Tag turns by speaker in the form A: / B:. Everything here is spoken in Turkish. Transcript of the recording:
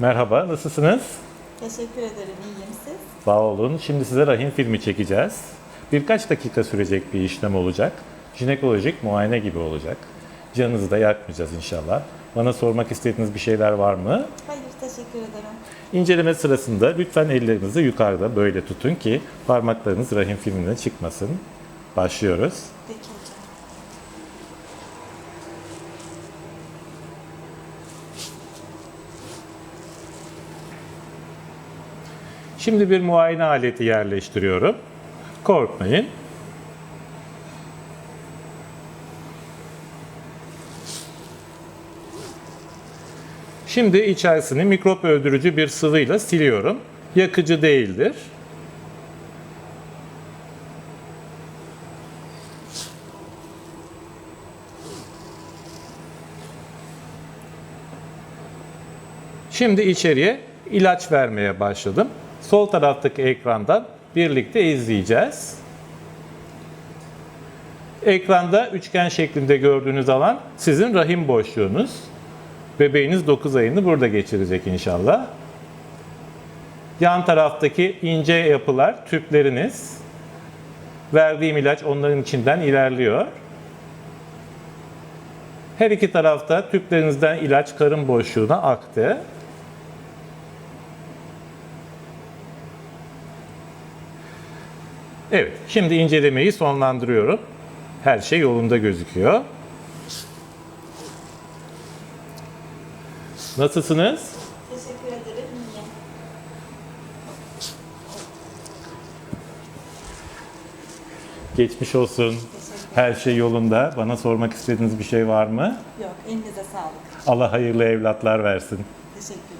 A: Merhaba, nasılsınız?
B: Teşekkür ederim. İyiyim siz?
A: Sağ olun. Şimdi size rahim filmi çekeceğiz. Birkaç dakika sürecek bir işlem olacak. Jinekolojik muayene gibi olacak. Canınızı da yakmayacağız inşallah. Bana sormak istediğiniz bir şeyler var mı?
B: Hayır, teşekkür ederim.
A: İnceleme sırasında lütfen ellerinizi yukarıda böyle tutun ki parmaklarınız rahim filmine çıkmasın. Başlıyoruz.
B: Peki hocam.
A: Şimdi bir muayene aleti yerleştiriyorum. Korkmayın. Şimdi içerisini mikrop öldürücü bir sıvıyla siliyorum. Yakıcı değildir. Şimdi içeriye ilaç vermeye başladım. Sol taraftaki ekrandan birlikte izleyeceğiz. Ekranda üçgen şeklinde gördüğünüz alan sizin rahim boşluğunuz. Bebeğiniz 9 ayını burada geçirecek inşallah. Yan taraftaki ince yapılar tüpleriniz. Verdiğim ilaç onların içinden ilerliyor. Her iki tarafta tüplerinizden ilaç karın boşluğuna aktı. Evet, şimdi incelemeyi sonlandırıyorum. Her şey yolunda gözüküyor. Nasılsınız?
B: Teşekkür ederim. İyiyim.
A: Geçmiş olsun. Her şey yolunda. Bana sormak istediğiniz bir şey var mı?
B: Yok, elinize sağlık.
A: Allah hayırlı evlatlar versin.
B: Teşekkürler.